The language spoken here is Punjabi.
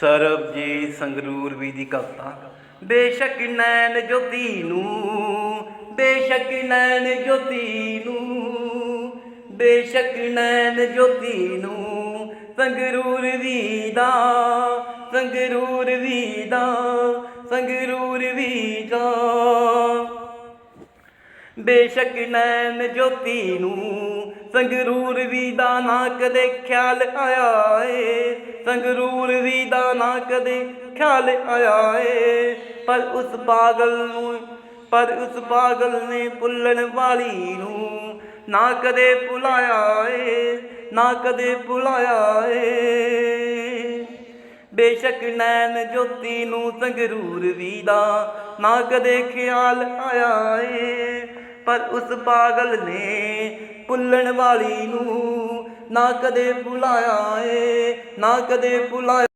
ਸਰਬਜੀਤ ਸੰਗਰੂਰ ਵੀ ਦੀ ਕਵਿਤਾ। ਬੇਸ਼ੱਕ ਨੈਣ ਜੋਤੀ ਨੂੰ, ਬੇਸ਼ੱਕ ਨੈਣ ਜੋਤੀ ਨੂੰ, ਬੇਸ਼ੱਕ ਨੈਣ ਜੋਤੀ ਨੂੰ ਸੰਗਰੂਰ ਵੀ ਦਾ, ਸੰਗਰੂਰ ਵੀ ਦਾ, ਸੰਗਰੂਰ ਵੀ ਦਾ। ਬੇਸ਼ੱਕ ਨੈਣ ਜੋਤੀ ਨੂੰ ਸੰਗਰੂਰ ਵੀ ਦਾ ਨਾ ਕਦੇ ਖਿਆਲ ਆਇਆ ਏ। ਸੰਗਰੂਰ ਵੀ ਦਾ ਨਾ ਕਦੇ ਖਿਆਲ ਆਇਆ ਏ। ਪਰ ਉਸ ਪਾਗਲ ਨੂੰ, ਪਰ ਉਸ ਪਾਗਲ ਨੇ ਭੁੱਲਣ ਵਾਲੀ ਨੂੰ ਨਾ ਕਦੇ ਭੁਲਾਇਆ ਏ, ਨਾ ਕਦੇ ਭੁਲਾਇਆ ਏ। ਬੇਸ਼ੱਕ ਨੈਣ ਜੋਤੀ ਨੂੰ ਸੰਗਰੂਰ ਵੀ ਦਾ ਨਾ ਕਦੇ ਖਿਆਲ ਆਇਆ ਏ। ਪਰ ਉਸ ਪਾਗਲ ਨੇ ਭੁੱਲਣ ਵਾਲੀ ਨੂੰ ਨਾ ਕਦੇ ਭੁਲਾਇਆ ਏ ਨਾ ਕਦੇ ਭੁਲਾਇਆ